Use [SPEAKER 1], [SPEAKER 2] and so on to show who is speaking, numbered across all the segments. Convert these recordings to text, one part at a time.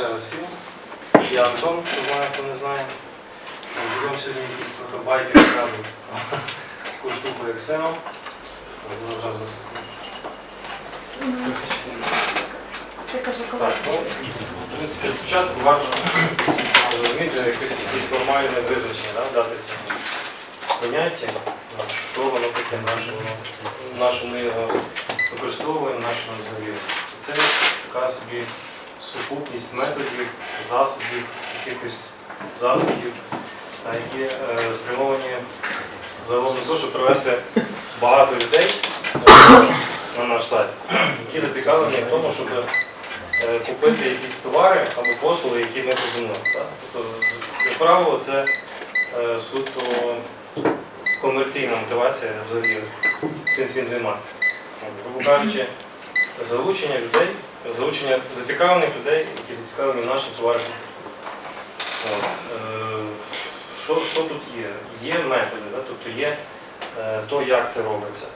[SPEAKER 1] раз всім. Я Антон, хто знає, хто не знає. Беремо сьогодні якісь трохи байки розказують. Таку штуку як
[SPEAKER 2] Ти.
[SPEAKER 1] Так, ну, в принципі, спочатку варто розуміти якесь, якесь формальне визначення, да, дати цьому поняття, що воно таке, наше ми його використовуємо, на що нам. Це така собі сукупність методів, засобів, якихось заходів, які е, спрямовані загалом на те, щоб привести багато людей е, на наш сайт, які зацікавлені в тому, щоб е, купити якісь товари або послуги, які ми пропонуємо. Тобто, як правило, це суто комерційна мотивація взагалі цим всім займатися. Грубо кажучи, залучення людей, залучення зацікавлених людей, які зацікавлені в наших товарах. От, е, Що, що тут є? Є методи, да? тобто є е, то, як це робиться,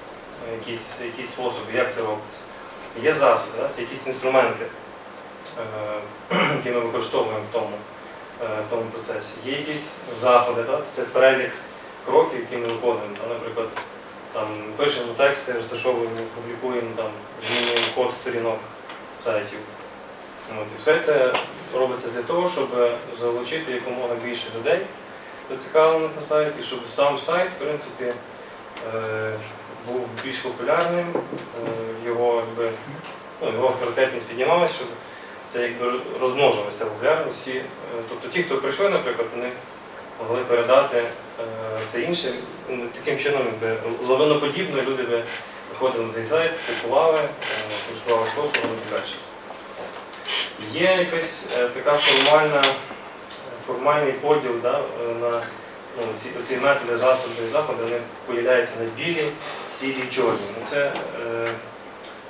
[SPEAKER 1] якісь, якісь способи, як це робиться. Є засоби, да? це якісь інструменти, е, які ми використовуємо в тому, е, в тому процесі. Є якісь заходи, да? це перелік кроків, які ми виконуємо. Та, наприклад, там, пишемо тексти, розташовуємо, публікуємо, там, змінюємо код сторінок сайтів. От, і все це робиться для того, щоб залучити якомога більше людей зацікавлених на сайт, і щоб сам сайт, в принципі, е, був більш популярним, е, його, якби, ну, його авторитетність піднімалася, щоб це якби розмножилася популярність. Всі, е, тобто ті, хто прийшли, наприклад, вони могли передати це іншим. Таким чином, якби, лавиноподібно люди би виходили на цей сайт, купували, користувалися послугами і далі. Є якась е, така формальна, формальний поділ да, е, на ну, ці, ці методи, засоби і заходи, вони поділяються на білі, сірі і чорні. Ну, це е,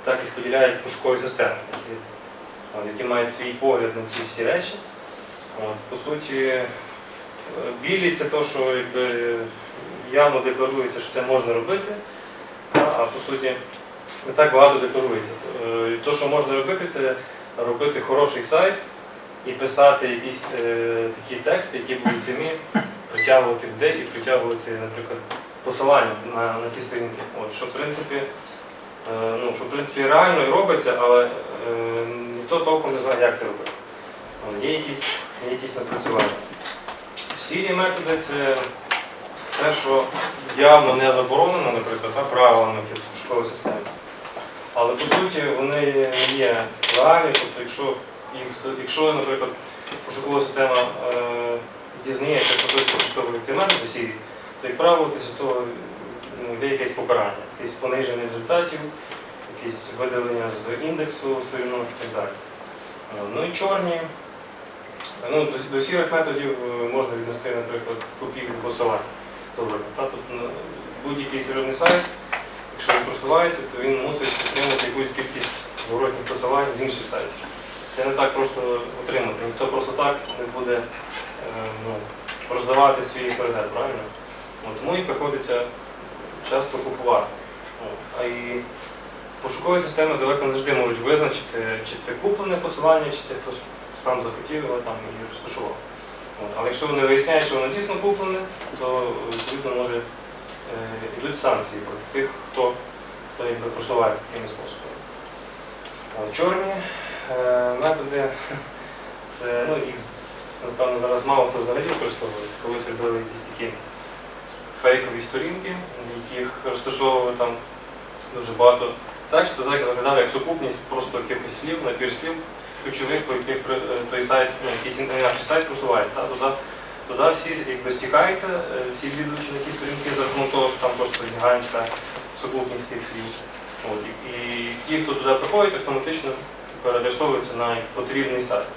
[SPEAKER 1] так їх поділяють пошукові системи, які, які мають свій погляд на ці всі речі. От, по суті, е, білі це те, що якби, явно декларується, що це можна робити, а, по суті не так багато декларується. Е, Те, що можна робити, це робити хороший сайт і писати якісь е, такі тексти, які будуть самі притягувати людей і притягувати, наприклад, посилання на, на ці сторінки. От, що, в принципі, е, ну, що в принципі реально і робиться, але е, ніхто толком не знає, як це робити. От, є, якісь, якісь напрацювання. Сірі методи це те, що явно не заборонено, наприклад, та, правилами пошукової системи. Але по суті вони не є реальні, тобто якщо, якщо наприклад, пошукова система е, дізнається, що хтось ці методи сірі, то, як правило, після того ну, йде якесь покарання, якесь пониження результатів, якесь видалення з індексу сторінок і так далі. Е, Ну і чорні. Ну, до, сірих методів е, можна віднести, наприклад, копійки посилань. Та, тобто, ну, будь-який серйозний сайт, якщо він просувається, то він мусить отримати якусь кількість зворотних посилань з інших сайтів. Це не так просто отримати. Ніхто просто так не буде е, ну, роздавати свій середет, правильно? От, тому їх приходиться часто купувати. От, а і пошукові системи далеко не завжди можуть визначити, чи це куплене посилання, чи це хтось сам захотів його там і розташував. От, але якщо вони виясняють, що воно дійсно куплене, то відповідно може е, йдуть санкції проти тих, хто, хто якби просувається такими способами. От, чорні е, методи, це ну, їх напевно зараз мало хто взагалі використовується, колись робили якісь такі фейкові сторінки, яких розташовували там дуже багато тексту, так виглядав як сукупність просто якихось слів, набір слів ключових, по яких е, той сайт, ну, якийсь інакший сайт просувається. Туди, туди всі якби стікаються, е, всі відвідувачі на ті сторінки за рахунок того, що там просто гігантська сукупність тих слів. От, і, і ті, хто туди приходять, автоматично переадресовуються на потрібний сайт.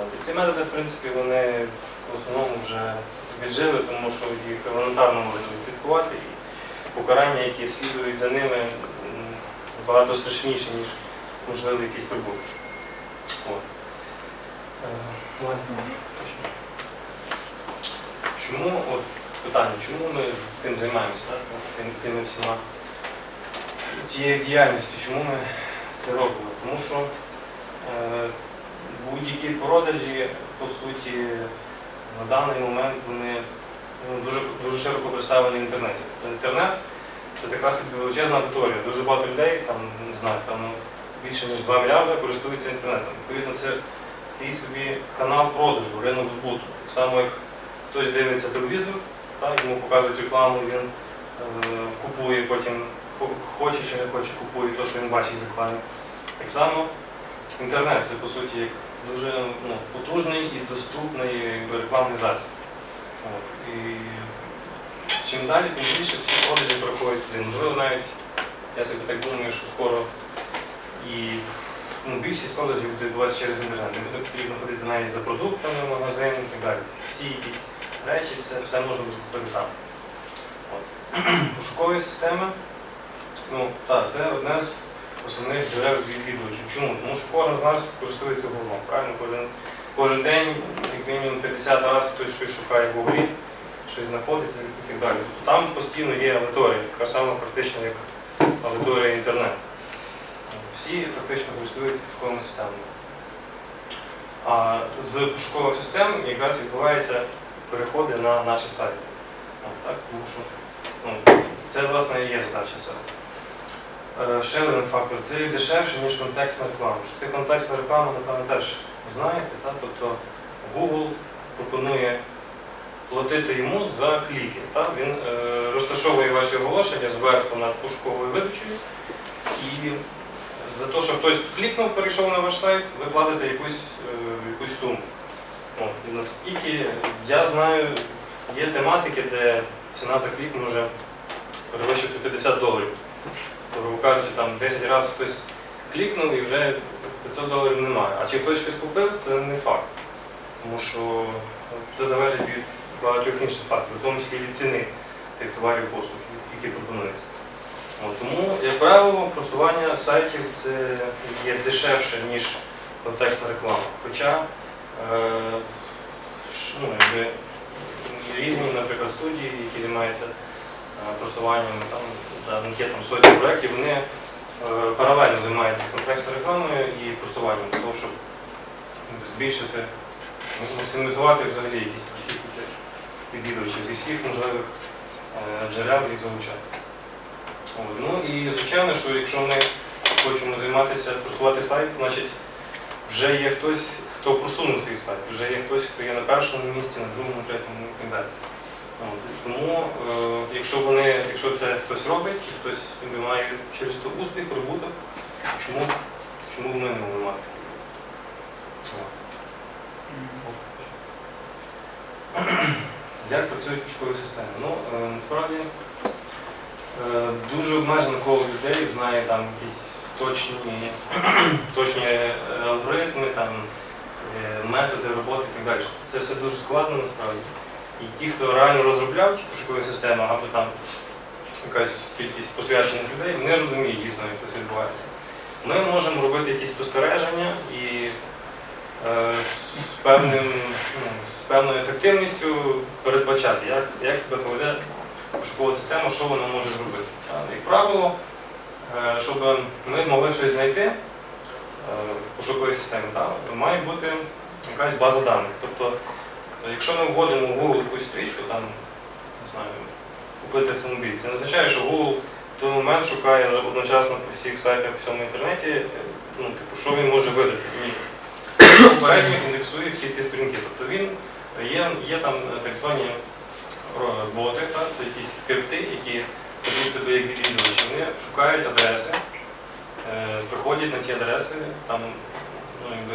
[SPEAKER 1] От, і ці методи, в принципі, вони в основному вже віджили, тому що їх елементарно можна відслідкувати. І покарання, які слідують за ними, багато страшніші, ніж можливо якісь прибутки. От. Е. Чому, от питання, чому ми тим займаємося, так? Тим, всіма тією діяльністю, чому ми це робимо? Тому що е, будь-які продажі, по суті, на даний момент вони ну, дуже, дуже широко представлені в інтернеті. Тобто інтернет це така величезна аудиторія. Дуже багато людей, там, не знаю, там більше ніж 2 мільярди користуються інтернетом. Відповідно, це такий собі канал продажу, ринок збуту. Так само, як хтось дивиться телевізор, так, йому показують рекламу, він е, купує потім, хоче чи не хоче, купує те, що він бачить в рекламі. Так само інтернет це по суті як дуже ну, потужний і доступний рекламний засіб. От. І чим далі, тим більше всі продажі проходять. Можливо, навіть я собі так думаю, що скоро і ну, більшість продажів буде відбуватися через інтернет. Не буде потрібно ходити навіть за продуктами магазин і так далі. Всі якісь речі, все, все можна буде купити там. Пошукові системи, ну так, це одне з основних джерел відвідувачів. Чому? Тому що кожен з нас користується Google, правильно? Кожен, кожен день, як мінімум 50 разів хтось щось шукає в Google, щось знаходиться і так далі. Тобто там постійно є аудиторія, така сама практично, як аудиторія інтернету. Всі фактично користуються пошуковими системами. А з пошукових систем якраз відбуваються переходи на наші сайти. Так? Тому що ну, це власне і є задача сайту. Е, Ще один фактор це дешевше, ніж контекстна реклама. Що таке контекстна реклама, напевно, теж знаєте. Так? Тобто Google пропонує платити йому за кліки. Так? Він е, розташовує ваші оголошення зверху над пошуковою видачею. І за те, що хтось клікнув, перейшов на ваш сайт, ви платите якусь, е, якусь суму. От. І наскільки я знаю, є тематики, де ціна за клік може перевищити 50 доларів. Грубо кажучи, там 10 разів хтось клікнув і вже 500 доларів немає. А чи хтось щось купив, це не факт. Тому що це залежить від багатьох інших факторів, в тому числі від ціни тих товарів послуг, які пропонуються. Тому, як правило, просування сайтів це є дешевше, ніж контекстна реклама. Хоча е, ну, якби, різні, наприклад, студії, які займаються е, просуванням, там, є там сотні проєктів, вони е, паралельно займаються контекстною рекламою і просуванням для того, щоб збільшити, максимізувати взагалі якісь відвідувачів зі всіх можливих джерел їх залучати. Ну і звичайно, що якщо ми хочемо займатися, просувати сайт, значить вже є хтось, хто просунув свій сайт, вже є хтось, хто є на першому місці, на другому, третьому і так далі. Тому, е, якщо вони, якщо це хтось робить, і хтось має через то успіх, прибуток, чому, чому ми не можемо мати? Як працюють пошукові системи? Ну, е, насправді дуже обмежено коло людей знає там якісь точні, точні е, алгоритми, там, е, методи роботи і так далі. Це все дуже складно насправді. І ті, хто реально розробляв ті пошукові системи, або там якась кількість посвячених людей, вони розуміють дійсно, як це відбувається. Ми можемо робити якісь спостереження і е, з, певним, ну, з певною ефективністю передбачати, як, як себе поведе пошукова система, що вона може зробити. Та, Як правило, е, щоб ми могли щось знайти е, в пошуковій системі, та, має бути якась база даних. Тобто, якщо ми вводимо в Google якусь стрічку, там, не знаю, купити автомобіль, це не означає, що Google в той момент шукає одночасно по всіх сайтах в всьому інтернеті, ну, типу, що він може видати. Ні. Попередньо індексує всі ці сторінки. Тобто він є, є там так звані боти, так, це якісь скрипти, які ведуть себе як відвідувачі. Вони шукають адреси, е, приходять на ті адреси, там, ну, якби,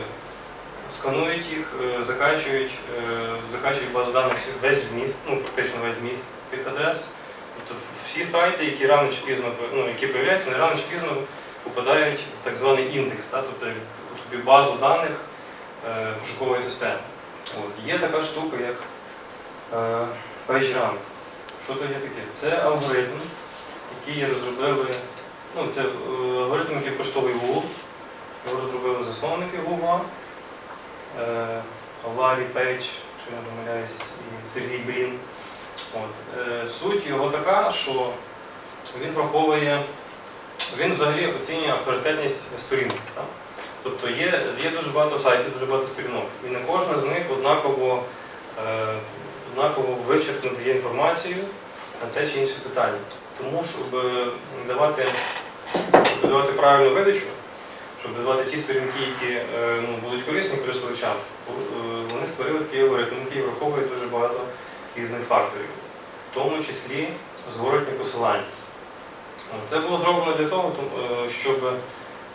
[SPEAKER 1] сканують їх, е, закачують, е, закачують базу даних весь вміст, ну фактично весь вміст тих адрес. Тобто всі сайти, які рано чи пізно ну, які появляються, вони рано чи пізно попадають в так званий індекс, так, тобто у собі базу даних пошукової системи. От. Є така штука, як PageRank. Що то є таке? Це алгоритм, який розробили, ну, це е, алгоритм, який коштовий Google. Його розробили засновники Google. Е, Ларі Пейдж, якщо я не помиляюсь, і Сергій Брін. От. Е, Суть його така, що він враховує, він взагалі оцінює авторитетність сторінки. Так? Тобто є, є дуже багато сайтів, дуже багато сторінок. І не кожна з них однаково, е, однаково вичерпно дає інформацію на те чи інше питання. Тому, щоб е, давати, щоб давати правильну видачу, щоб давати ті сторінки, які е, ну, будуть корисні користувачам, е, вони створили такий алгоритм, який враховує дуже багато різних факторів, в тому числі зворотні посилання. Це було зроблено для того, щоб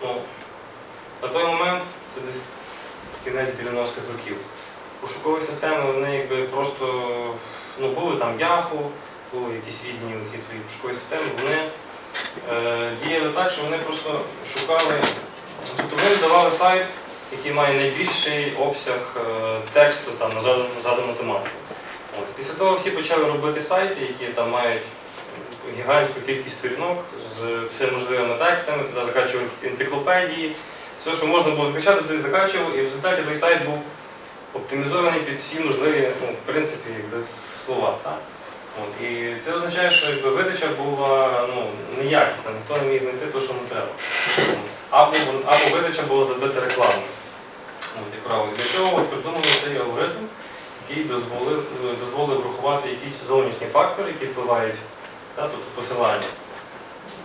[SPEAKER 1] ну, на той момент, це десь кінець 90-х років, пошукові системи вони якби просто ну, були там Yahoo, були якісь різні ці свої пошукові системи, вони е, діяли так, що вони просто шукали, тобто вони давали сайт, який має найбільший обсяг е, тексту там, на задану тематику. От. Після того всі почали робити сайти, які там мають гігантську кількість сторінок з всеможливими текстами, туди закачували енциклопедії, все, що можна було закачати, туди закачував, і в результаті той сайт був оптимізований під всі можливі, ну, в принципі, слова. Так? От. І це означає, що якби, видача була ну, неякісна, ніхто не міг знайти те, що йому треба. Або, або видача була забита рекламою. Для цього от придуманий цей алгоритм, який дозволив, дозволив врахувати якісь зовнішні фактори, які впливають, та, тобто посилання.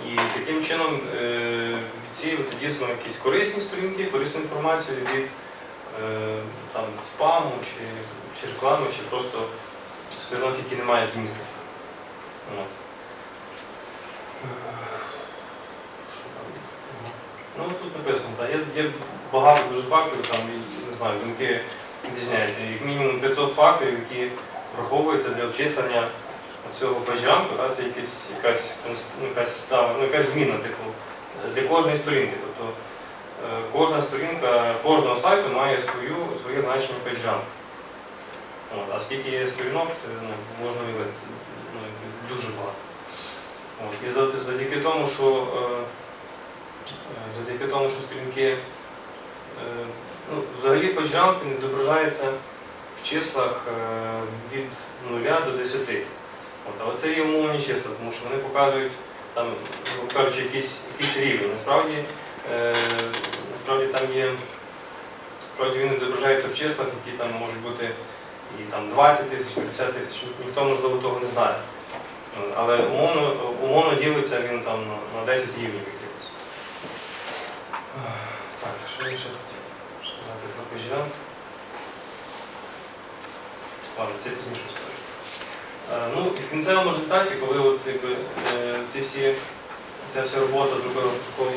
[SPEAKER 1] І таким чином е, відсіяти дійсно якісь корисні сторінки, корисну інформацію від е, там, спаму чи, чи реклами, чи просто сторінок, які не мають змісту. От. Ну тут написано, так, є, є багато дуже факторів, там, не знаю, думки відрізняються. Як мінімум 500 факторів, які враховуються для обчислення цього та, це якась, якась, ну, якась, ну, якась зміна типу, для кожної сторінки. Тобто е, кожна сторінка кожного сайту має свою, своє значення пейджамп. От, а скільки є сторінок, це ну, можна уявити, ну, дуже багато. От, і завдяки тому, що е, е, завдяки тому, що сторінки е, ну, взагалі пейджамп не відображається в числах е, від 0 до 10. От, але це є умовні числа, тому що вони показують там, кажучи, якийсь, якийсь рівень. Насправді, е, насправді там є, насправді він відображається в числах, які там можуть бути і там 20 тисяч, 50 тисяч, ніхто можливо того не знає. Але умовно, умовно ділиться він там на, на 10 рівнів якихось. Так, що ще хотів сказати про Пежідан? Ладно, це пізніше скажу. Е, Ну і в кінцевому результаті, коли от, якби, е, ці всі, ця вся робота зробила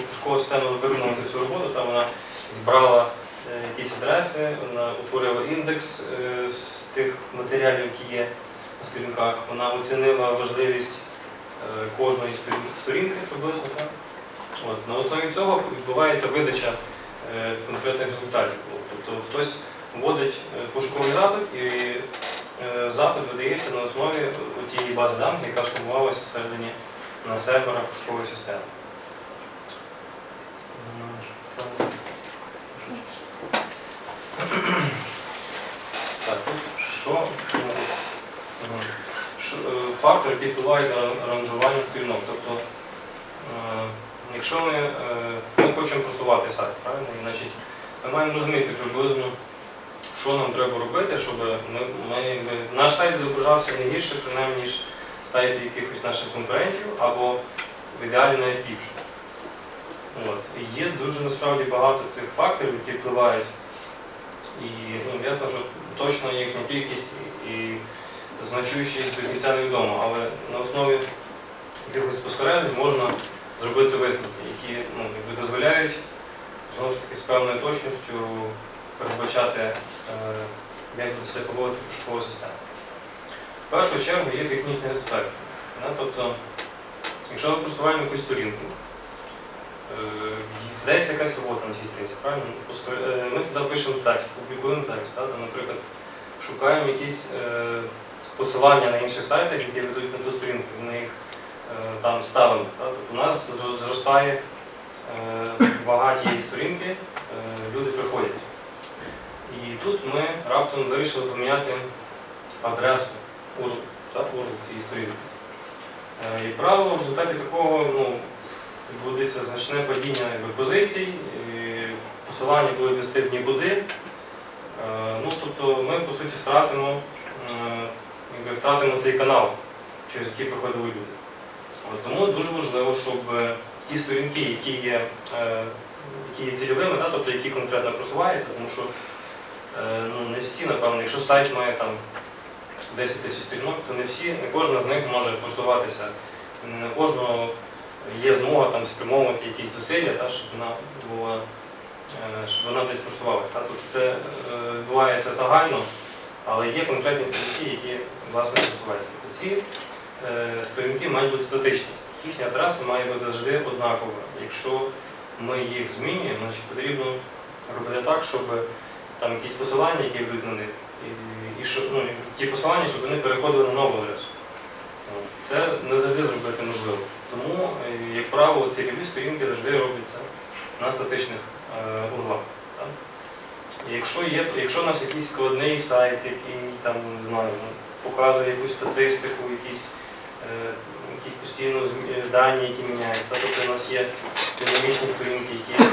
[SPEAKER 1] пошукова, система виконала цю всю роботу, там вона збирала е, якісь адреси, вона утворила індекс е, з тих матеріалів, які є на сторінках, вона оцінила важливість е, кожної сторінки приблизно. От, на основі цього відбувається видача конкретних результатів. Тобто хтось вводить пошуковий запит і Запит видається на основі тієї бази даних, яка сформувалася всередині на сервера пошукової системи. Так, що? е, Фактор, який впливає на ранжування сторінок. Тобто, е, якщо ми, е, ми хочемо просувати сайт, правильно? Значить, ми маємо розуміти приблизно що нам треба робити, щоб ми, ми, наш сайт відображався не гірше, принаймні, ніж сайти якихось наших конкурентів, або в ідеалі навіть. Є дуже насправді багато цих факторів, які впливають. І ну, ясно, що точно їхня кількість і значущість до кінця невідомо, але на основі якихось спостережень можна зробити висновки, які ну, якби дозволяють знову ж таки з певною точністю передбачати, е, як себе поводити пошукова система. В першу чергу є технічний аспект. Тобто, якщо ми просуваємо якусь сторінку, е, вдається якась робота на цій сторінці, правильно? Е, Ми туди пишемо текст, публікуємо текст. Да? Наприклад, шукаємо якісь е, посилання на інших сайтах, які ведуть на ту сторінку, ми їх там ставимо. Да? Тобто, у нас зростає вага тієї сторінки, люди приходять. І тут ми раптом вирішили поміняти адресу URL цієї сторінки. Е, І правило в результаті такого ну, відбудеться значне падіння позицій, посилання будуть вести в нікуди. Е, Ну, тобто ми по суті втратимо, е, втратимо цей канал, через який проходили люди. Тому дуже важливо, щоб ті сторінки, які є, які є цільовими, да, тобто які конкретно просуваються, тому що ну, не всі, напевно, якщо сайт має там 10 тисяч сторінок, то не всі, не кожна з них може просуватися. Не кожного є змога там спрямовувати якісь зусилля, та, щоб вона була, е, щоб вона десь просувалася. Тобто це е, відбувається загально, але є конкретні сторінки, які власне просуваються. Тобто ці е, сторінки мають бути статичні. Їхня адреса має бути завжди однакова. Якщо ми їх змінюємо, значить потрібно робити так, щоб там якісь посилання, які йдуть на них, і ну, ті посилання, щоб вони переходили на нову адресу. Це не завжди зробити можливо. Тому, е, як правило, ці любі сторінки завжди робляться на статичних е, углах. Якщо, є, якщо у нас якийсь складний сайт, який там, не знаю, ну, показує якусь статистику, якісь, е, якісь постійно е, дані, які міняються, тобто у нас є динамічні сторінки, які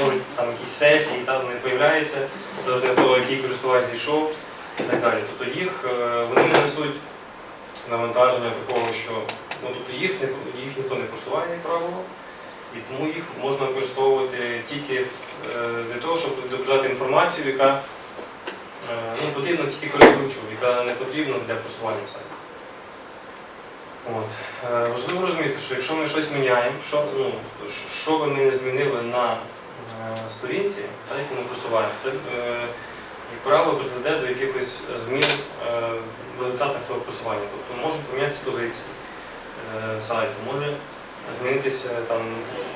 [SPEAKER 1] можуть там якісь сесії, там не появляються, залежно від того, який користувач зійшов і так далі. Тобто їх е, вони не несуть навантаження такого, що ну, тобто їх, їх ніхто не просуває, як правило, і тому їх можна використовувати тільки е, для того, щоб відображати інформацію, яка е, ну, потрібна тільки користувачу, яка не потрібна для просування сайту. От. Важливо розуміти, що якщо ми щось міняємо, що, ну, що- би ми не змінили на сторінці, та, яку ми просуваємо, це, як правило, призведе до якихось змін е, в результатах того просування. Тобто можуть помінятися позиції е, сайту, може змінитися там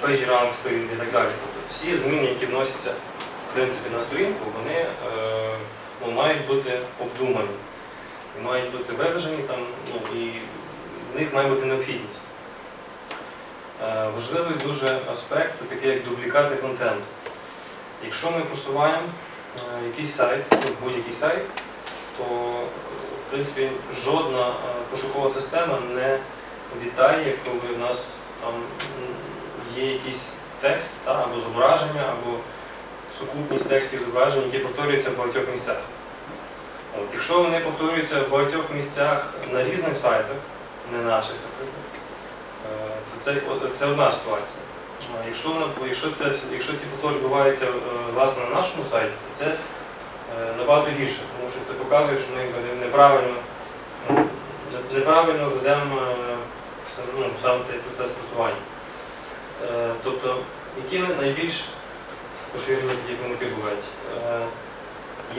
[SPEAKER 1] пейдж-ранг сторінки і так далі. Тобто всі зміни, які вносяться в принципі, на сторінку, вони е, ну, мають бути обдумані, мають бути виважені там, ну, і в них має бути необхідність. Е, Важливий дуже аспект це таке як дублікати контенту. Якщо ми просуваємо е, якийсь сайт, ну, будь-який сайт, то е, в принципі жодна е, пошукова система не вітає, коли в нас там є якийсь текст та, або зображення, або сукупність текстів зображень, які повторюються в багатьох місцях. От, якщо вони повторюються в багатьох місцях на різних сайтах, не наших, наприклад, е, то це, це одна ситуація. Якщо, якщо, це, якщо ці повтори відбуваються е, власне на нашому сайті, то це е, набагато гірше, тому що це показує, що ми неправильно, ну, неправильно ведемо е, ну, сам цей процес просування. Тобто, які найбільш поширені такі бувають?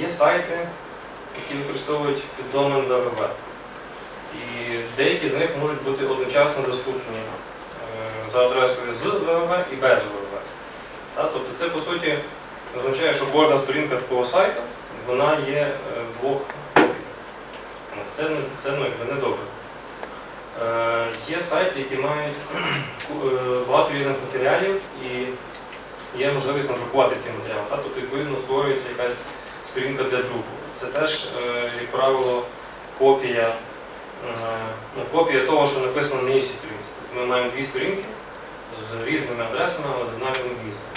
[SPEAKER 1] Є сайти, які використовують піддомен www. І деякі з них можуть бути одночасно доступні за і без www. Тобто це по суті означає, що кожна сторінка такого сайту вона є е, двох копіях. Це, це ну, не добре. Е, Є сайти, які мають е, багато різних матеріалів і є можливість надрукувати ці матеріали. Тобто, відповідно, створюється якась сторінка для друку. Це теж, е, як правило, копія, ну, копія того, що написано на іншій сторінці. Тобто ми маємо дві сторінки з різними адресами, з однаковим містом.